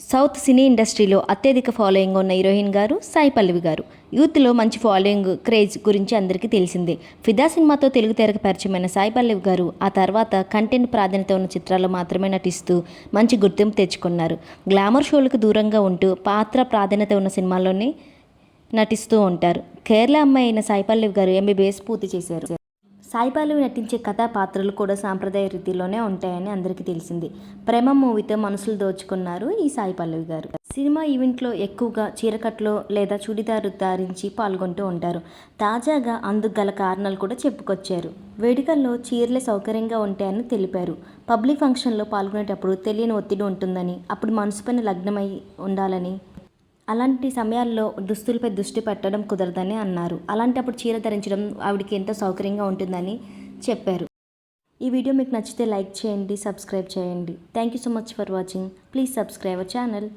South సినీ ఇండస్ట్రీలో అత్యధిక following ఉన్న హీరోయిన్ గారు సాయి పల్లవి గారు. యూత్లో మంచి ఫాలోయింగ్ క్రేజ్ గురించి అందరికీ తెలిసిందే. ఫిదా సినిమాతో తెలుగు తెరకు పరిచయమైన సాయి పల్లవి గారు ఆ తర్వాత కంటెంట్ ప్రాధాన్యత ఉన్న చిత్రాల్లో మాత్రమే నటిస్తూ మంచి గుర్తింపు తెచ్చుకున్నారు. గ్లామర్ షోలకు దూరంగా ఉంటూ పాత్ర ప్రాధాన్యత ఉన్న సినిమాల్లోనే నటిస్తూ ఉంటారు. కేరళ అమ్మాయి అయిన సాయి పల్లవి గారు ఎంబీబీఎస్ పూర్తి చేశారు. సాయి నటించే కథా పాత్రలు కూడా సాంప్రదాయ రీతిలోనే ఉంటాయని అందరికీ తెలిసింది. ప్రేమ మూవీతో మనసులు దోచుకున్నారు ఈ సాయి పల్లవి గారు. సినిమా ఈవెంట్లో ఎక్కువగా చీరకట్లో లేదా చుడిదారు ధరించి పాల్గొంటూ ఉంటారు. తాజాగా అందుకు గల కారణాలు కూడా చెప్పుకొచ్చారు. వేడుకల్లో చీరలే సౌకర్యంగా ఉంటాయని తెలిపారు. పబ్లిక్ ఫంక్షన్లో పాల్గొనేటప్పుడు తెలియని ఒత్తిడి ఉంటుందని అప్పుడు మనసు పైన లగ్నమై ఉండాలని అలాంటి సమయాల్లో దుస్తులపై దృష్టి పెట్టడం కుదరదని అన్నారు. అలాంటప్పుడు చీర ధరించడం ఆవిడకి ఎంతో సౌకర్యంగా ఉంటుందని చెప్పారు. ఈ వీడియో మీకు నచ్చితే లైక్ చేయండి సబ్స్క్రైబ్ చేయండి. Thank you so much for watching please subscribe our channel